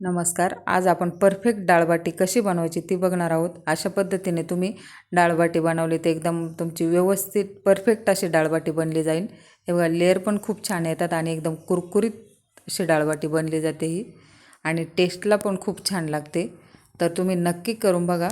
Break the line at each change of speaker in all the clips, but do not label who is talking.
नमस्कार. आज आपण परफेक्ट डाळबाटी कशी बनवायची ती बघणार आहोत. अशा पद्धतीने तुम्ही डाळबाटी बनवली तर एकदम तुमची व्यवस्थित परफेक्ट अशी डाळबाटी बनली जाईल. हे बघा लेअर पण खूप छान येतात आणि एकदम कुरकुरीत अशी डाळबाटी बनली जाते ही. आणि टेस्टला पण खूप छान लागते. तर तुम्ही नक्की करून बघा.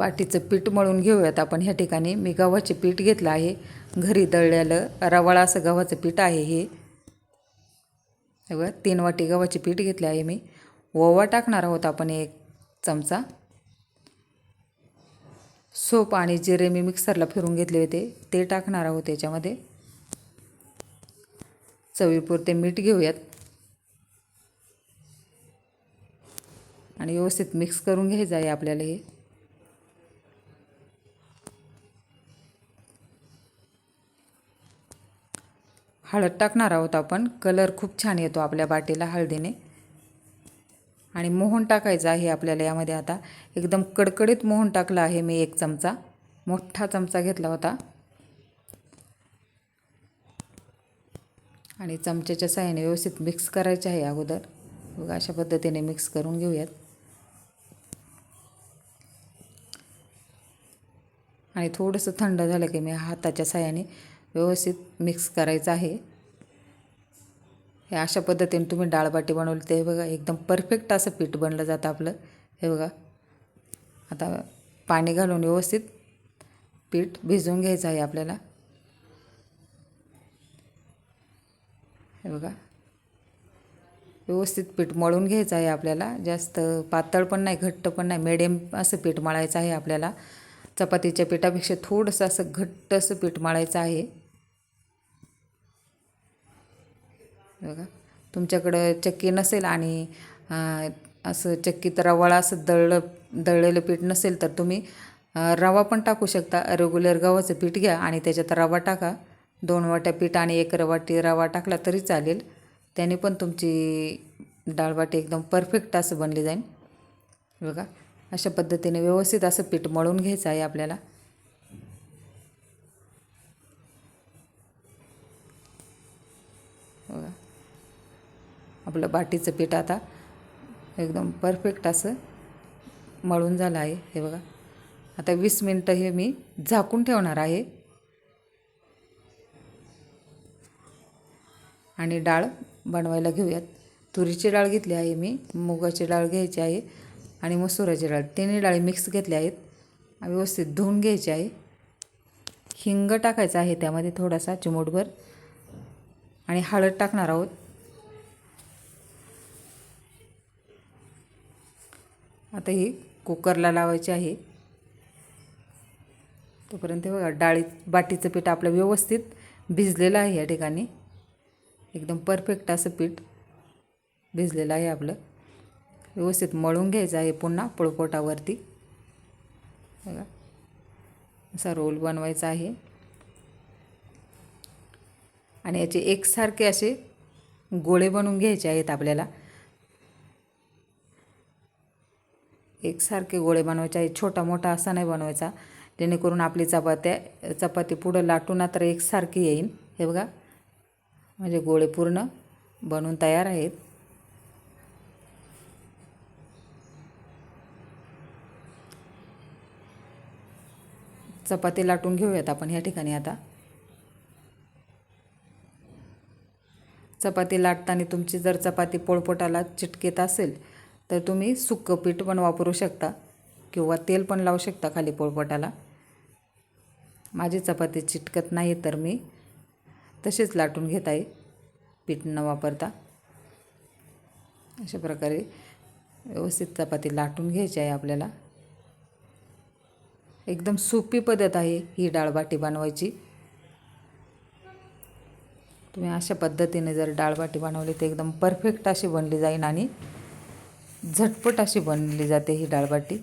बाटीचं पीठ मळून घेऊयात. आपण ह्या ठिकाणी मी गव्हाचे पीठ घेतलं आहे. घरी दळलेलं रवाळा असं गव्हाचं पीठ आहे हे. बघा तीन वाटी गव्हाचे पीठ घेतले आहे मी. ओवा टाकणार आहोत आपण एक चमचा. सोप आणि जिरे मी मिक्सरला फिरून घेतले होते. ते टाकणार आहोत याच्यामध्ये. चवीपुरते मीठ घेऊयात. आणि व्यवस्थित मिक्स करून घ्यायचं आहे आपल्याला हे. हळद टाकणार आहोत आपण. कलर खूप छान येतो आपल्या बाटीला हळदीने. आणि मोहन टाकायचं आहे आपल्याला यामध्ये आता. एकदम कडकडीत मोहन टाकलं आहे मी एक चमचा. मोठा चमचा घेतला होता. आणि चमच्याच्या साह्याने व्यवस्थित मिक्स करायचे आहे अगोदर. बघा अशा पद्धतीने मिक्स करून घेऊयात. आणि थोडंसं थंड झालं की मी हाताच्या साह्याने व्यवस्थित मिक्स करायचं आहे. हे अशा पद्धतीने तुम्ही डाळबाटी बनवली ते बघा एकदम परफेक्ट असं पीठ बनलं जातं आपलं. हे बघा आता पाणी घालून व्यवस्थित पीठ भिजवून घ्यायचं आहे आपल्याला. हे बघा व्यवस्थित पीठ मळून घ्यायचं आहे आपल्याला. जास्त पातळ पण नाही घट्ट पण नाही मिडियम असं पीठ मळायचं आहे आपल्याला. चपातीच्या पिठापेक्षा थोडंसं असं घट्ट असं पीठ मळायचं आहे. बघा. तुमच्याकडं चक्की नसेल आणि असं चक्कीत रवाळा असं दळलं दळलेलं पीठ नसेल तर तुम्ही रवा पण टाकू शकता. रेग्युलर गव्हाचं पीठ घ्या आणि त्याच्यात रवा टाका. दोन वाट्या पीठ आणि एक रवाटी रवा टाकला तरी चालेल. त्याने पण तुमची डाळबाटी एकदम परफेक्ट असं बनली जाईल. बघा. अशा पद्धतीने व्यवस्थित असं पीठ मळून घ्यायचं आहे आपल्याला. आपलं बाटीचं पीठ आता एकदम परफेक्ट असं मळून झालं आहे. हे बघा. आता वीस मिनटं हे मी झाकून ठेवणार आहे. आणि डाळ बनवायला घेऊयात. तुरीची डाळ घेतली आहे मी मुगाची डाळ घ्यायची आहे आणि मसुराची डाळ. तिन्ही डाळी मिक्स घेतल्या आहेत. व्यवस्थित धुवून घ्यायची आहे. हिंग टाकायचं आहे त्यामध्ये थोडासा चिमूटभर. आणि हळद टाकणार आहोत. आता ही कुकरला लावायची आहे. तोपर्यंत बघा डाळी बाटीचं पीठ आपलं व्यवस्थित भिजलेलं आहे या ठिकाणी. एकदम परफेक्ट असं पीठ भिजलेलं आहे आपलं. व्यवस्थित मळून घ्यायचं आहे पुन्हा पोळपोटावरती. बघा असा रोल बनवायचा आहे. आणि याचे एकसारखे असे गोळे बनवून घ्यायचे आहेत आपल्याला. एकसारखे गोळे बनवायचे छोटा मोठा असा नाही बनवायचा. जेणेकरून आपली चपात्या चपाती पुढं लाटून तर एकसारखी येईन. हे बघा. म्हणजे गोळे पूर्ण बनवून तयार आहेत. चपाती लाटून घेऊयात आपण या ठिकाणी आता. चपाती लाटताना तुमची जर चपाती पोळपोटाला चिटकेत असेल तर तुम्ही सुक्कं पीठ पण वापरू शकता किंवा तेल पण लावू शकता खाली पोळपटाला. माझी चपाती चिटकत नाही तर मी तसेच लाटून घेत आहे. पीठ न वापरता अशा प्रकारे व्यवस्थित चपाती लाटून घ्यायची आहे आपल्याला. एकदम सोपी पद्धत आहे ही डाळबाटी बनवायची. तुम्ही अशा पद्धतीने जर डाळबाटी बनवली तर एकदम परफेक्ट अशी बनली जाईन आणि झटपट अशी बनली जाते ही डाळबाटी.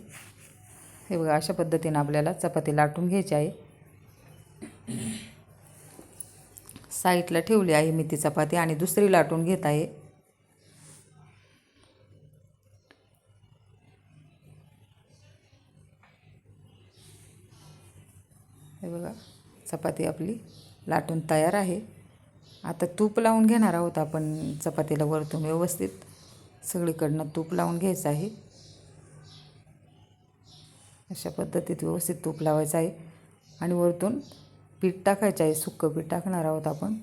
हे बघा अशा पद्धतीनं आपल्याला चपाती लाटून घ्यायची आहे. साईडला ठेवली आहे मी ती चपाती आणि दुसरी लाटून घेत आहे. हे बघा चपाती आपली लाटून तयार आहे. आता तूप लावून घेणार आहोत आपण चपातीला वरतून व्यवस्थित. सगळीकडनं तूप लावून घ्यायचं आहे. अशा पद्धतीत व्यवस्थित तूप लावायचं आहे. आणि वरतून पीठ टाकायचं आहे. सुक्कं पीठ टाकणार आहोत आपण.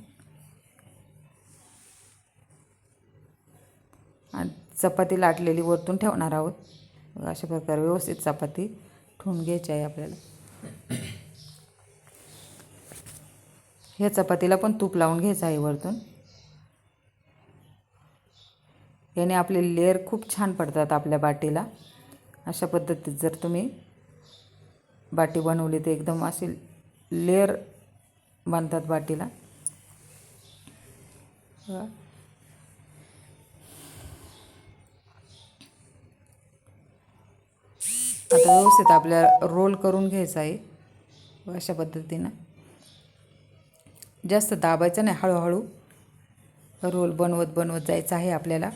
आणि चपाती लाटलेली वरतून ठेवणार आहोत. अशा प्रकारे व्यवस्थित चपाती ठेवून घ्यायची आहे आपल्याला. ह्या चपातीला पण तूप लावून घ्यायचं आहे वरतून. याने आपले लेअर खूप छान पडतात आपल्या बाटीला. अशा पद्धतीत जर तुम्ही बाटी बनवली तर एकदम असे लेअर बांधतात बाटीला. आता व्यवस्थित आपल्या रोल करून घ्यायचा आहे. अशा पद्धतीनं. जास्त दाबायचं नाही हळूहळू रोल बनवत बनवत जायचं आहे आपल्याला.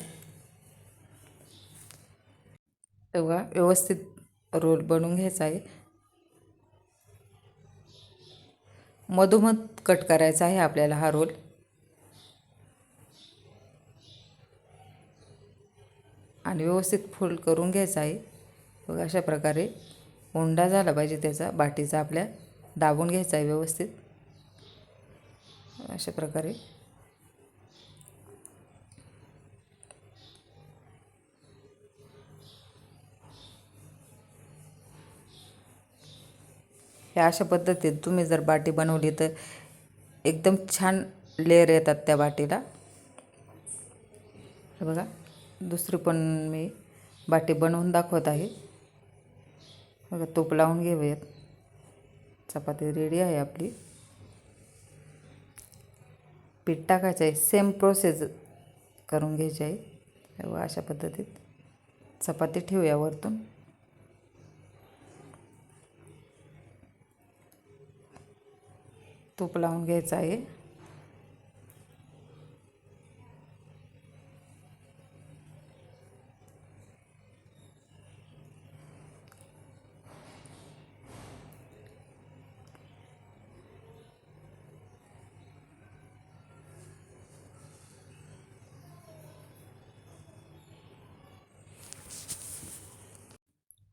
तेव्हा व्यवस्थित रोल बनवून घ्यायचा आहे. मधोमध कट करायचा आहे आपल्याला हा रोल. आणि व्यवस्थित फोल्ड करून घ्यायचा आहे. बघा अशा प्रकारे ओंडा झाला पाहिजे त्याचा. बाटीचा आपल्या दाबून घ्यायचा आहे व्यवस्थित. अशा प्रकारे ह्या अशा पद्धतीत तुम्ही जर बाटी बनवली तर एकदम छान लेअर येतात त्या बाटीला. बघा दुसरी पण मी बाटी बनवून दाखवत आहे. बघा तूप लावून घेऊयात. चपाती रेडी आहे आपली. पीठ टाकायचं आहे. सेम प्रोसेस करून घ्यायची आहे. अशा पद्धतीत. चपाती ठेवूया वरतून. तूप लावून घ्यायचं आहे.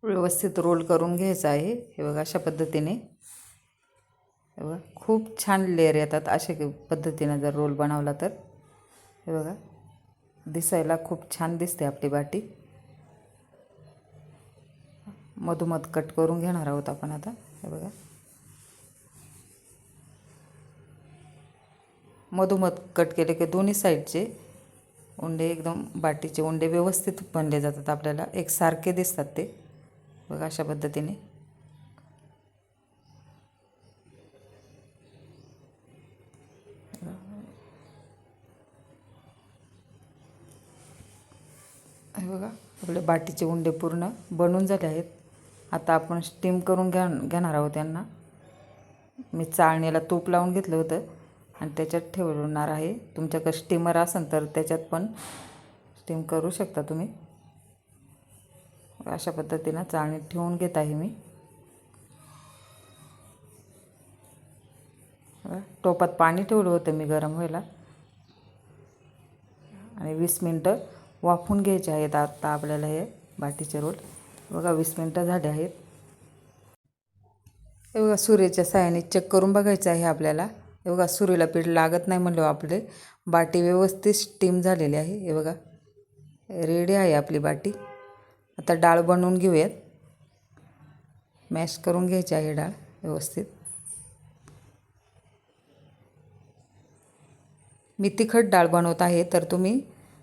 व्यवस्थित रोल करून घ्यायचं आहे. हे बघा अशा पद्धतीने. खूप छान लेअर येतात अशा पद्धतीनं जर रोल बनवला तर. हे बघा दिसायला खूप छान दिसते आपली बाटी. मधोमध कट करून घेणार आहोत आपण आता. हे बघा. मधोमध कट केले की दोन्ही साईडचे उंडे एकदम बाटीचे उंडे व्यवस्थित बनले जातात आपल्याला. एकसारखे दिसतात ते. बघा अशा पद्धतीने हे बघा. आपले बाटीचे उंडे पूर्ण बनून झाले आहेत. आता आपण स्टीम करून घ्या घेणार आहोत त्यांना. मी चाळणीला तूप लावून घेतलं होतं आणि त्याच्यात ठेवणार आहे. तुमच्याकडे स्टीमर असेल तर त्याच्यात पण स्टीम करू शकता तुम्ही. अशा पद्धतीनं चाळणीत ठेवून घेत आहे मी. टोपात पाणी ठेवलं होतं मी गरम व्हायला. आणि वीस मिनटं वाफून घ्यायचे आहेत आत्ता आपल्याला हे बाटीचे रोल. बघा वीस मिनटं झाले आहेत. हे बघा सूर्याच्या साह्याने चेक करून बघायचं आहे आपल्याला. हे बघा सूर्याला पीठ लागत नाही म्हणलं आपले. बाटी व्यवस्थित स्टीम झालेली आहे. हे बघा रेडी आहे आपली बाटी. आता डाळ बनवून घेऊयात. मॅश करून घ्यायची आहे डाळ व्यवस्थित. मी तिखट डाळ बनवत आहे तर तुम्ही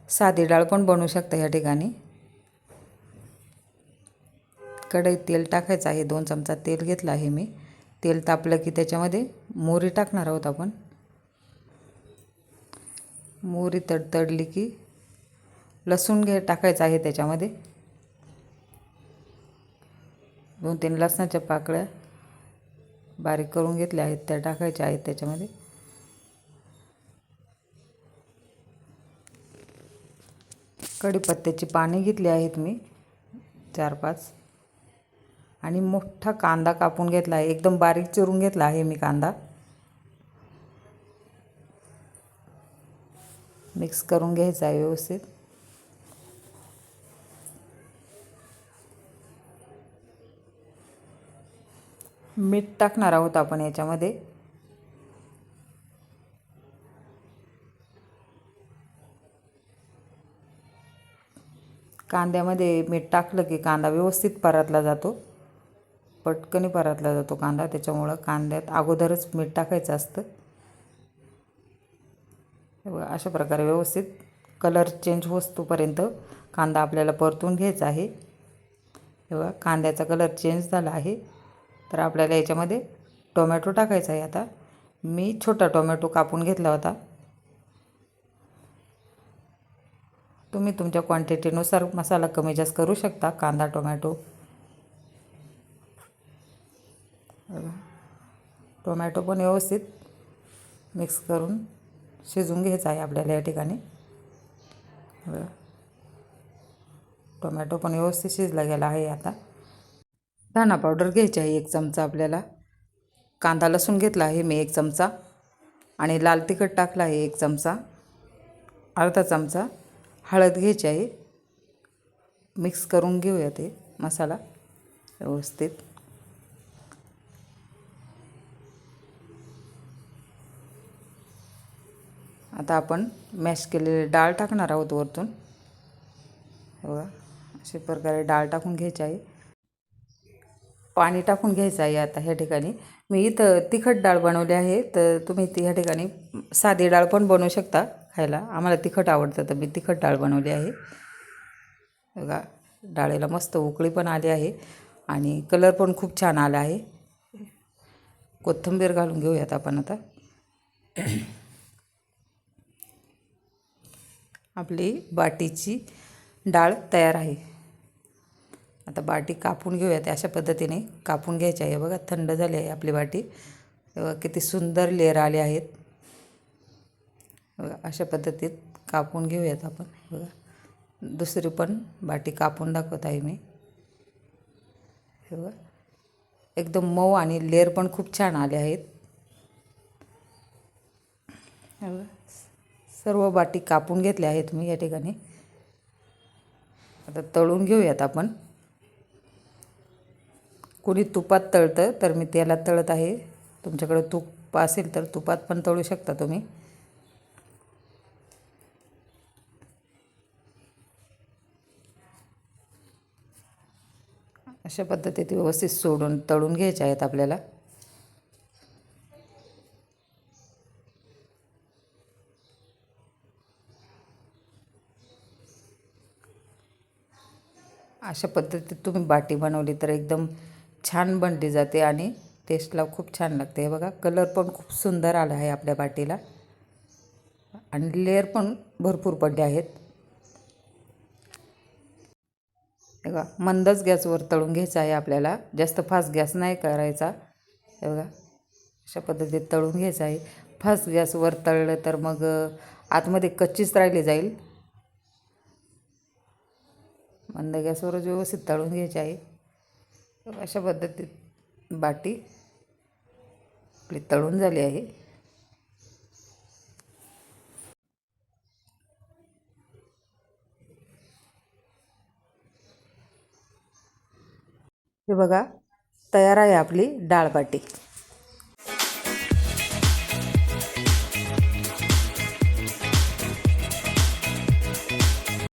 साधी डाळ पण बनवू शकता या ठिकाणी. कढईत तेल टाकायचं आहे. दोन चमचा तेल घेतलं आहे मी. तेल तापलं की त्याच्यामध्ये मोहरी टाकणार आहोत आपण. मोहरी तडतडली की लसूण घे टाकायचं आहे त्याच्यामध्ये. दोन तीन लसणाच्या पाकळ्या बारीक करून घेतल्या आहेत. त्या टाकायच्या आहेत त्याच्यामध्ये. कढीपत्त्याची पाने घेतली आहेत मी चार पाच आणि मोठा कांदा कापून घेतला आहे. एकदम बारीक चिरून घेतला आहे मी कांदा. मिक्स करून घ्यायचा आहे व्यवस्थित. मीठ टाकणार आहोत आपण याच्यामध्ये. कांद्यामध्ये मीठ टाकलं की कांदा व्यवस्थित परतला जातो. पटकनी परतला जातो कांदा. त्याच्यामुळं कांद्यात अगोदरच मीठ टाकायचं असतं. अशा प्रकारे व्यवस्थित कलर चेंज होतोपर्यंत कांदा आपल्याला परतून घ्यायचा आहे. तेव्हा कांद्याचा कलर चेंज झाला आहे. तर आपल्याला याच्यामध्ये टोमॅटो टाकायचा आहे आता. मी छोटा टोमॅटो कापून घेतला होता. तुम्ही तुमच्या क्वांटिटीनुसार मसाला कमी जास्त करू शकता कांदा टोमॅटो. टोमॅटो पण व्यवस्थित मिक्स करून शिजवून घ्यायचं आहे आपल्याला या ठिकाणी. टोमॅटो पण व्यवस्थित शिजला गेला आहे आता. धाणा पावडर घ्यायची आहे एक चमचा आपल्याला. कांदा लसूण घेतला आहे मी एक चमचा. आणि लाल तिखट टाकला आहे एक चमचा. अर्धा चमचा. हळद घ्यायची आहे. मिक्स करून घेऊया ते मसाला व्यवस्थित. आता आपण मॅश केलेली डाळ टाकणार आहोत वरतून. बघा अशा प्रकारे डाळ टाकून घ्यायची आहे. पाणी टाकून घ्यायचं आहे आता ह्या ठिकाणी. मी इथं तिखट डाळ बनवली आहे तर तुम्ही ती ह्या ठिकाणी साधी डाळ पण बनवू शकता. खायला. आम्हाला तिखट आवडतं तर मी तिखट डाळ बनवली आहे. बघा डाळीला मस्त उकळी पण आली आहे आणि कलर पण खूप छान आला आहे. कोथिंबीर घालून घेऊयात आपण आता. आपली बाटीची डाळ तयार आहे. आता बाटी कापून घेऊयात अशा पद्धतीने कापून घ्यायची आहे. बघा थंड झाली आहे आपली बाटी. बघा किती सुंदर लेअर आले आहेत. बघा अशा पद्धतीत कापून घेऊयात आपण. बघा दुसरी पण बाटी कापून दाखवत आहे मी. हे बघा एकदम मऊ आणि लेअर पण खूप छान आले आहेत. सर्व बाटी कापून घेतल्या आहेत मी या ठिकाणी. आता तळून घेऊयात आपण. कोणी तुपात तळतं तर मी त्याला तळत आहे. तुमच्याकडे तूप असेल तर तुपात पण तळू शकता तुम्ही. अशा पद्धतीत व्यवस्थित सोडून तळून घ्यायचे आहेत आपल्याला. अशा पद्धतीत तुम्ही बाटी बनवली तर एकदम छान बनली जाते आणि टेस्टला खूप छान लागते. हे बघा कलर पण खूप सुंदर आला आहे आपल्या बाटीला. आणि लेअर पण भरपूर पडले आहेत. हे बघा मंदच गॅसवर तळून घ्यायचा आहे आपल्याला. जास्त फास्ट गॅस नाही करायचा. हे बघा अशा पद्धतीत तळून घ्यायचं आहे. फास्ट गॅसवर तळलं तर मग आतमध्ये कच्चीच राहिली जाईल. मंद गॅसवर व्यवस्थित तळून घ्यायची आहे. अशा पद्धतीत बाटी आपली तळून झाली आहे. हे बघा तयार आहे आपली डाळबाटी